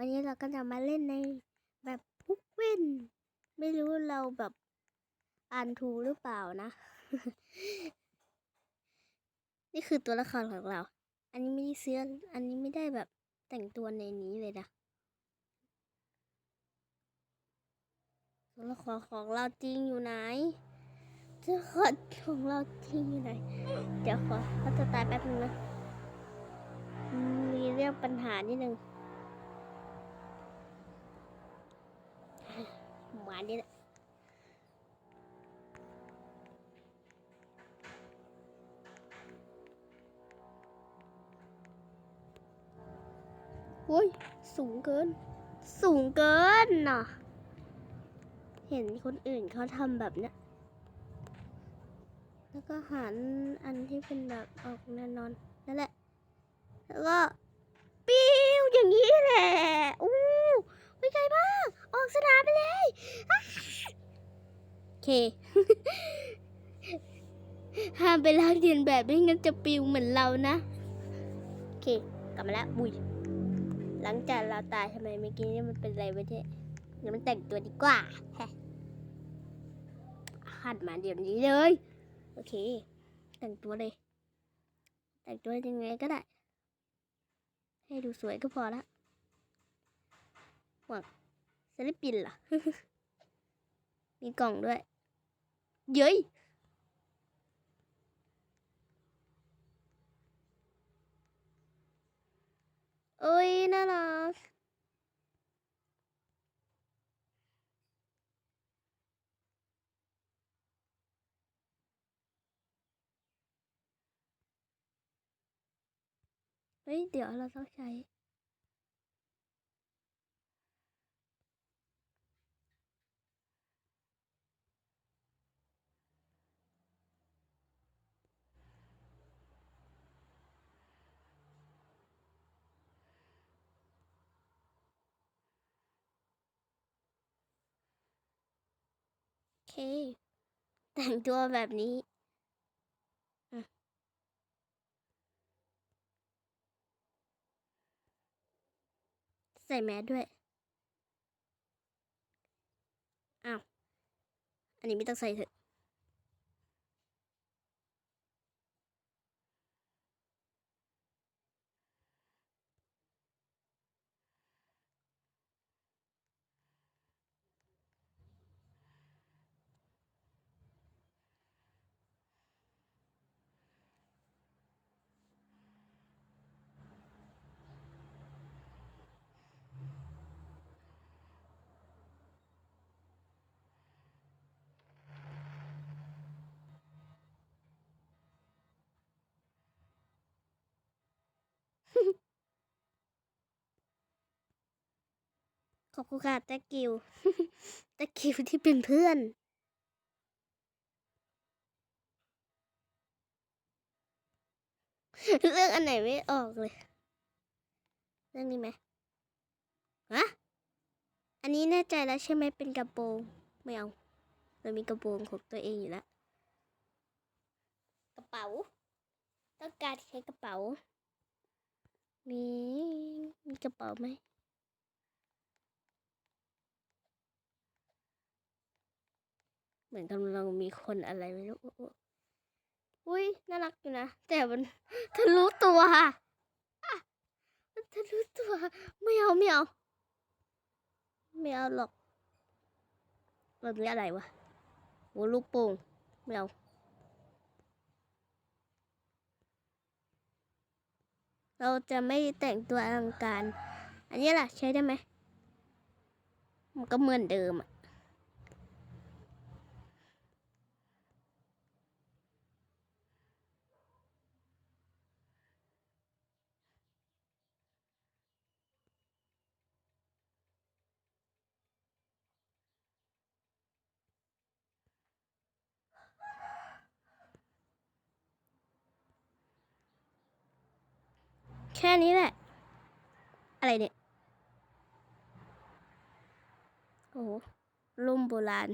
วันนี้เราก็จะมาเล่นในแบบพุกเว้น ไม่รู้เราแบบอ่านถูกหรือเปล่านะ นี่คือตัวละครของเรา อันนี้ไม่ได้เสื้อ อันนี้ไม่ได้แบบแต่งตัวในนี้เลยนะ ตัวละครของเราจริงอยู่ไหนตัวละครของเราจริงอยู่ไหน เดี๋ยวขอเขาจะตายแป๊บนึงนะมมีเรื่องปัญหานิดนึง ห มานี่แหละโอ้ย สูงเกิน สูงเกินน่ะ เห็นคนอื่นเขาทำแบบเนี้ย แล้วก็หันอันที่เป็นแบบออกแน่นอนนั่นแหละ แล้วก็ปิ้วอย่างนี้แหละอู้ไม่ไกลมาก ออกสนามไปเลยโอเคห้ามไปลากเรียนแบบไม่งั้นจะปิวเหมือนเรานะ โอเค กลับมาแล้วบุยหลังจากเราตายทำไมเมื่อกี้นี่มันเป็นอะไรวะเนี่ยเดี๋ยวมันแต่งตัวดีกว่าหัดมาเดี๋ยวนี้เลย โอเค แต่งตัวเลย แต่งตัวยังไงก็ได้ ให้ดูสวยก็พอละหวัง ศิลปินล่ะ มีกล่องด้วย เย้ยเอ้ยน่ารักเฮ้ย เดี๋ยวเราต้องใช้ แต่งตัวแบบนี้ใส่แมสด้วย อ้าว อันนี้ไม่ต้องใส่เถอะ อบคุณค่ะตะกิวตะกิวที่เป็นเพื่อน เรื่องอันไหนไม่ออกเลย เรื่องนี้ไหมฮะอันนี้แน่ใจแล้วใช่ไหมเป็นกระโปรงไม่เอาเรามีกระโปรงของตัวเองอยู่แล้วกระเป๋า ต้องการใช้กระเป๋า มีมีกระเป๋าไหม เหมือนกำลังมีคนอะไรไม่รู้อุ้ยน่ารักอยู่นะ แต่มันทะลุตัวอะมันทะลุตัวไม่เอาไม่เอาไม่เอาหรอกแบบนี้อะไรวะโหลูกโป่งไม่เอาเราจะไม่แต่งตัวอลังการ อันนี้ล่ะใช้ได้ไหม มันก็เหมือนเดิมอะ แค่นี้แหละ อะไรเนี่ย โอ้โหร่มโบราณ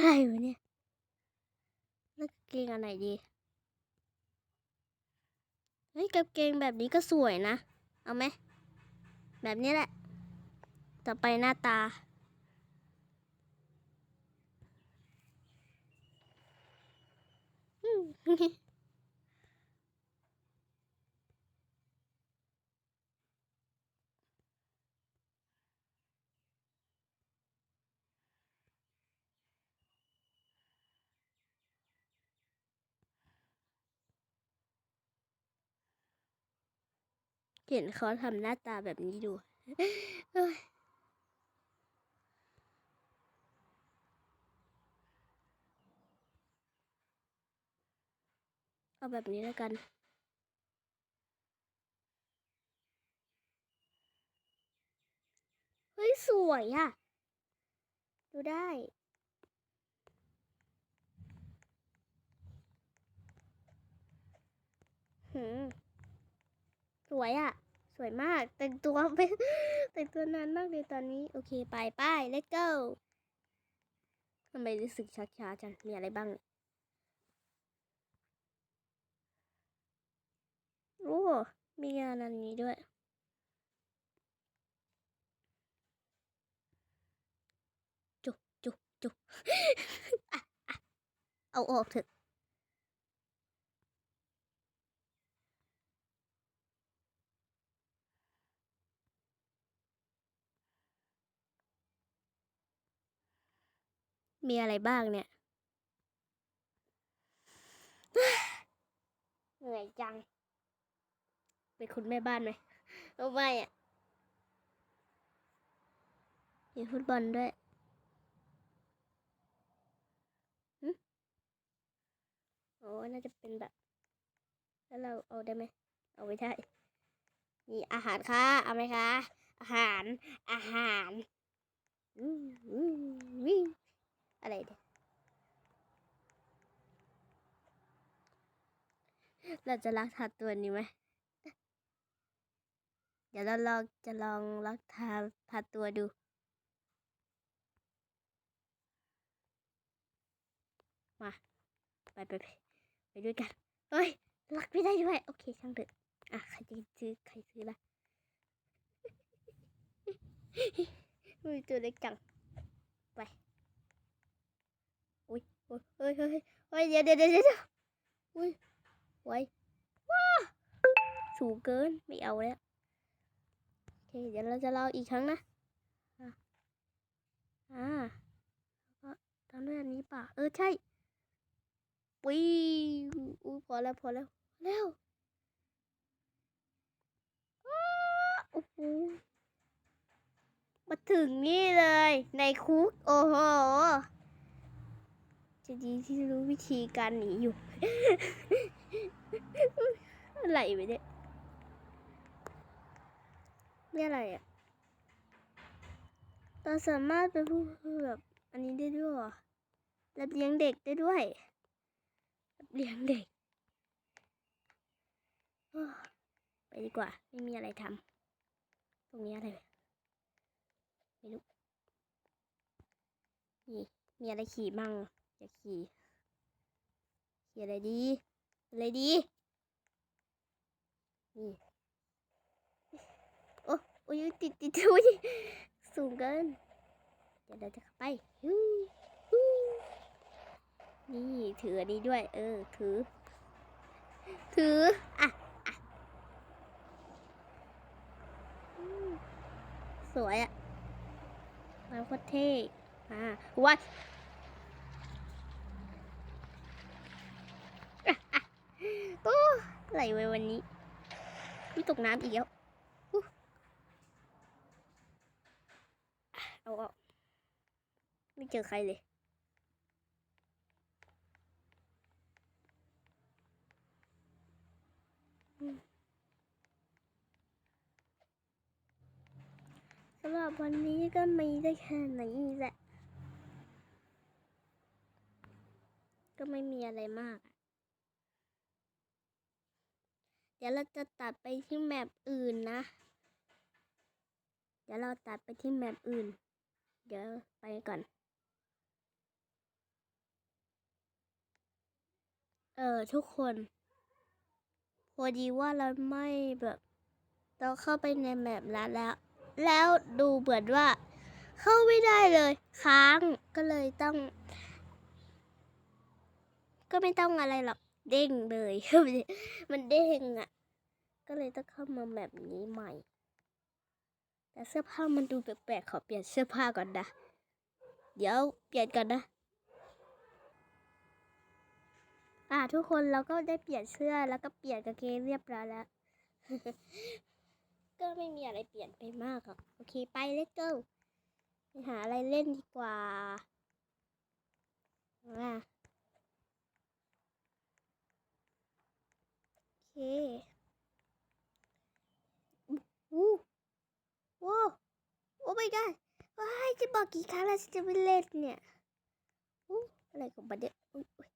อะไรวะเนี่ยนักเกงอะไรดี เฮ้ยกับเกงแบบนี้ก็สวยนะ เอาไหม แบบนี้แหละ ต่อไปหน้าตา อืม เห็นเขาทำหน้าตาแบบนี้ดูเอาแบบนี้แล้วกันเฮ้ย สวยอะดูได้ หืม สวยอะสวยมาก แต่งตัวเป็นแต่งตัวนานมากเลยตอนนี้ โอเคไปไป let's go ทำไมรู้สึกช้าๆจัง มีอะไรบ้าง โอ้ มีงานอันนี้ด้วยจุจุจุเอาออกเถอะ มีอะไรบ้างเนี่ย เหนื่อยจัง เป็นคุณแม่บ้านไหมโอ้ไม่อะมีฟุตบอลด้วยหึโอ้น่าจะเป็นแบบ แล้วเราเอาได้ไหม เอาไม่ได้ มีอาหารค่ะ เอาไหมคะ อาหาร อาหาร อืมอืม อะไรเนี่ยเราจะลักทาตัวนี้ไหม เดี๋ยวเราลองจะลองลักทาทาตัวดู มา ไปไปไปไปด้วยกัน เฮ้ย ลักไม่ได้ด้วย โอเค ช่างเถอะ อะ ใครจะซื้อ ใครซื้อละอุ้ยตัวเล็กจัง ไป เฮ้ยเฮ้ยเฮ้ยเดี๋ยวเดี๋ยวเดี๋ยวเดี๋ยวอุ้ยไว้ว้าสูงเกินไม่เอาแล้วโอเคเดี๋ยวเราจะลองอีกครั้งนะอ่าก็ทำด้วยอันนี้ป่ะเออใช่ปีอุ้ยพอแล้วพอแล้วแล้วอ้าโอ้โหมาถึงนี่เลย ในคุก โอ้โห จะดีที่รู้วิธีการหนีอยู่ อะไรไปเนี่ยนี่อะไรอะ เราสามารถเป็นผู้แบบอันนี้ได้ด้วยหรอรับเลี้ยงเด็กได้ด้วยรับเลี้ยงเด็ก ไปดีกว่า ไม่มีอะไรทำตรงนี้อะไรไม่รู้นี่มีอะไรขี่มั่ง จะขี่ ขี่อะไรดี อะไรดี นี่ โอ้โอ้ยติดติดอุ้ยสูงเกิน เดี๋ยวเราจะเข้าไปฮู้ฮู้นี่ถืออันนี้ด้วย เออ ถือ ถือ อะอะสวยอะมันโคตรเท่อ่าวัด โอ้ไหลไว้วันนี้ไม่ตกน้ำอีกแล้วอู้เอาออกไม่เจอใครเลยสำหรับวันนี้ก็มีได้แค่นี้แหละ ก็ไม่มีอะไรมาก เดี๋ยวเราจะตัดไปที่แมปอื่นนะ เดี๋ยวเราตัดไปที่แมปอื่น เดี๋ยวไปก่อน เออทุกคน พอดีว่าเราไม่แบบเราเข้าไปในแมปแล้วแล้ว แล้วดูเหมือนว่า เข้าไม่ได้เลย ค้างก็เลยต้อง ก็ไม่ต้องอะไรหรอก เด้งเลย มันเด้งอะ ก็เลยต้องเข้ามาแบบนี้ใหม่ แต่เสื้อผ้ามันดูแปลกๆ ขอเปลี่ยนเสื้อผ้าก่อนนะ เดี๋ยวเปลี่ยนก่อนนะ อ่าทุกคนเราก็ได้เปลี่ยนเสื้อแล้วก็เปลี่ยนกางเกงเรียบร้อยแล้ว ก็ไม่มีอะไรเปลี่ยนไปมากหรอกโอเคไป let's go ไปหาอะไรเล่นดีกว่าอะ โอเคอู้โอ้โอ้ my god ว้ายจะบอกกี่ครั้งแล้วจะไม่เล่นเนี่ยอู้อะไรของบันเนี่ยอุ้ยอุ้ย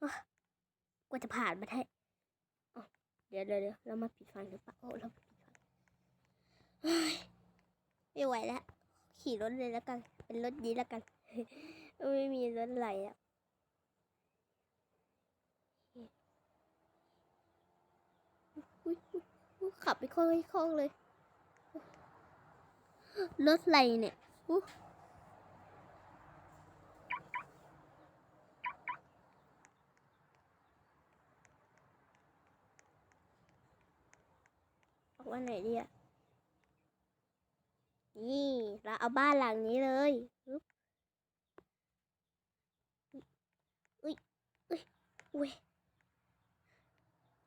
อุ้ยกว่าจะผ่านมาได้เดี๋ยวเดี๋ยวเดี๋ยวเรามาปิดไฟหรือเปล่าโอ้เราปิดไฟไม่ไหวแล้วขี่รถเลยแล้วกัน เป็นรถนี้แล้วกัน ไม่มีรถไหลอะอุ๊ยอุ๊ยอุ๊ย ขับไปคล่องไปคล่องเลย รถไหลเนี่ยออกวันไหนดีอะนี่เราเอาบ้านหลังนี้เลยอุ้ยอุ้ยอุ้ย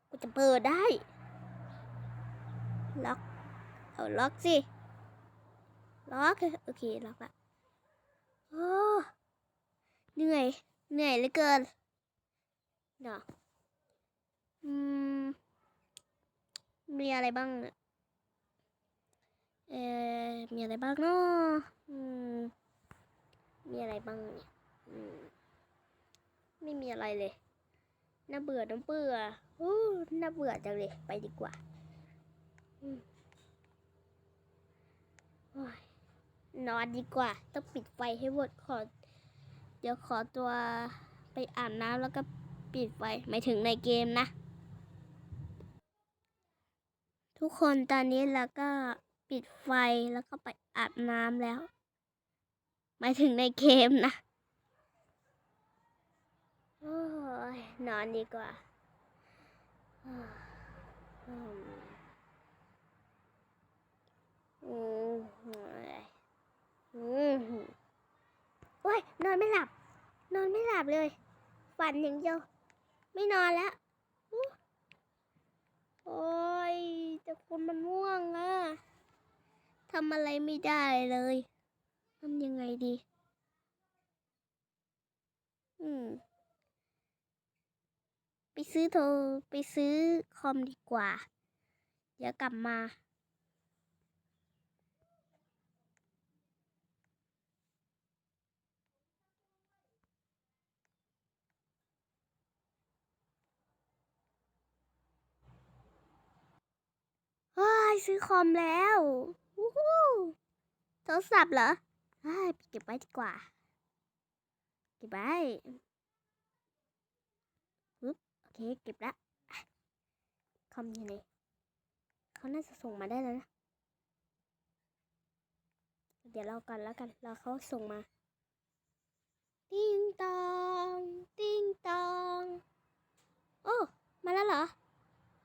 กูจะเปิดได้ ล็อก เอาล็อกสิ ล็อก โอเค ล็อกละโอ้เหนื่อย เหนื่อยเหลือเกินเนาะอืม มีอะไรบ้าง เอ่อ มีอะไรบ้างเนาะอืม มีอะไรบ้างเนี่ยอืม ไม่มีอะไรเลย น่าเบื่อน้ำเบื่ออู้น่าเบื่อจังเลย ไปดีกว่า นอนดีกว่า ต้องปิดไฟให้หมดขอ เดี๋ยวขอตัวไปอาบน้ำแล้วก็ปิดไฟหมายถึงในเกมนะ ทุกคนตอนนี้เราก็ปิดไฟแล้วก็ไปอาบน้ำแล้ว หมายถึงในเกมนะโอ้ยนอนดีกว่า อืมอืมโอ้ยนอนไม่หลับ นอนไม่หลับเลย ฝันอย่างเดียว ไม่นอนแล้ว โอ้ยแต่คนมันง่วงอะทำอะไรไม่ได้เลยทำยังไงดี อืม ไปซื้อโทรไปซื้อคอมดีกว่า เดี๋ยวกลับมา เฮ้ยซื้อคอมแล้ววู้ฮู้โทรศัพท์เหรอเฮ้ยเก็บไว้ดีกว่า เก็บไว้ปึ๊บโอเค เก็บละคอมอยู่ไหนเขาน่าจะส่งมาได้แล้วนะ เดี๋ยวเรากันแล้วกันเราเขาส่งมา ติ้งตอง ติ้งตอง โอ้ มาแล้วเหรอ